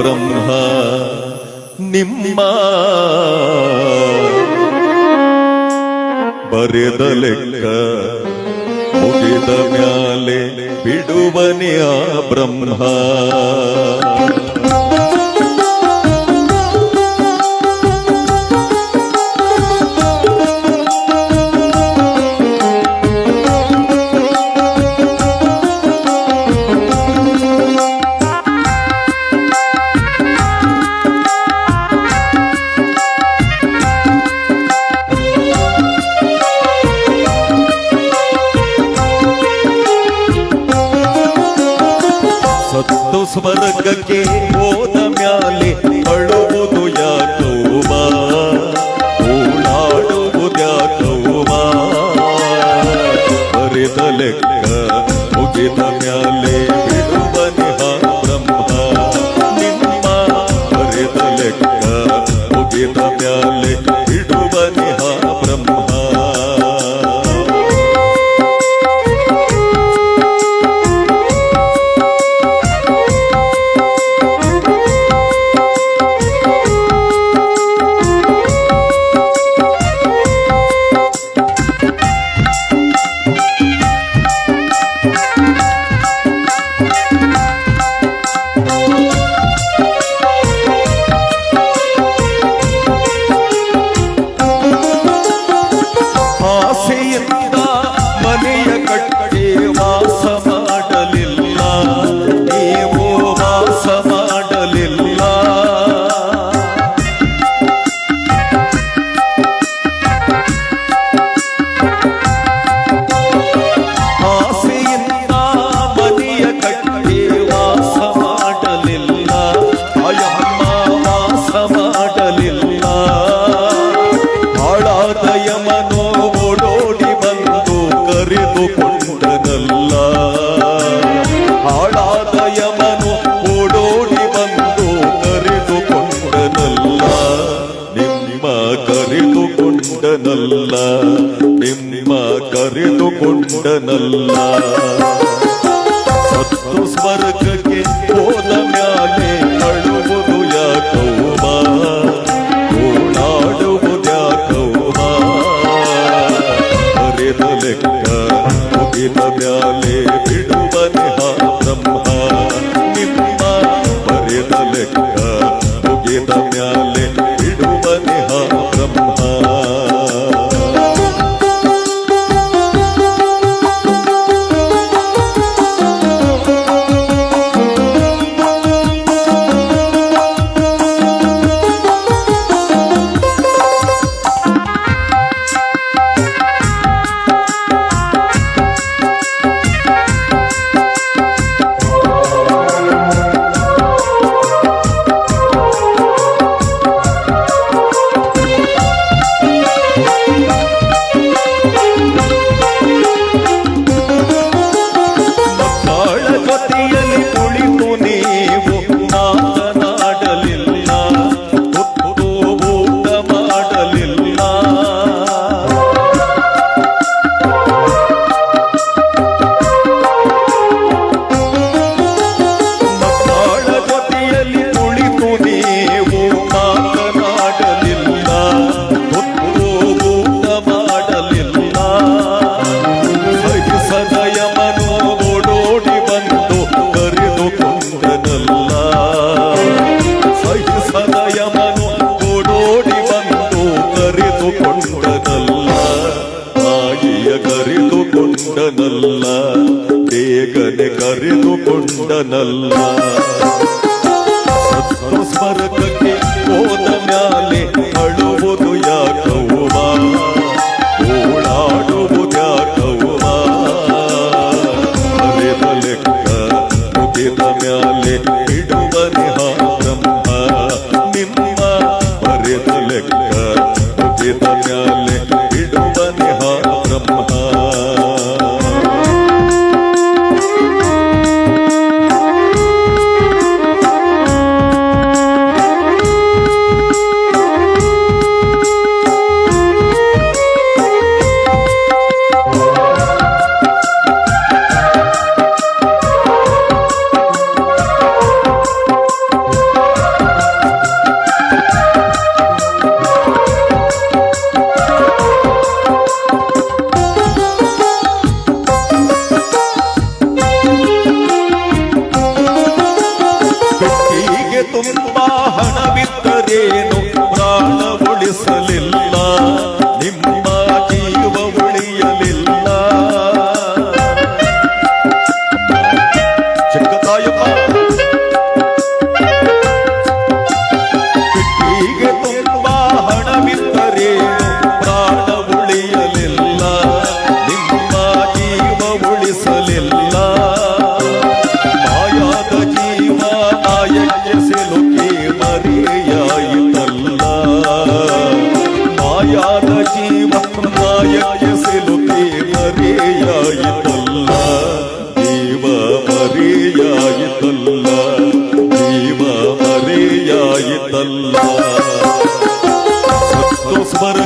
ಬ್ರಹ್ಮ ನಿಮ್ಮ ಬರೆದ ಲೆಕ್ಕ ಮುಗಿದ ಮ್ಯಾಲೆ ಬಿಡುವನೆಯ ಬ್ರಹ್ಮ ಸ್ವರ್ಗಕ್ಕೆ ಹೋದ ಮ್ಯಾಲೆ ಅಳುವುದು ಯಾಕೌಮ ಓಡಾಡುವುದು ಯಾಕೌಮ ಅರಿದ ಲೆಕ್ಕ ನಿಮ್ಮ ಕರೆದುಕೊಂಡನಲ್ಲ. ಬಂದನಲ್ಲ ಬೇಗನೆ ಕರೆದುಕೊಂಡನಲ್ಲ. ಸ್ಮರಕಕ್ಕೆ ಗಳಲ್ಲ ಸ್ಮರ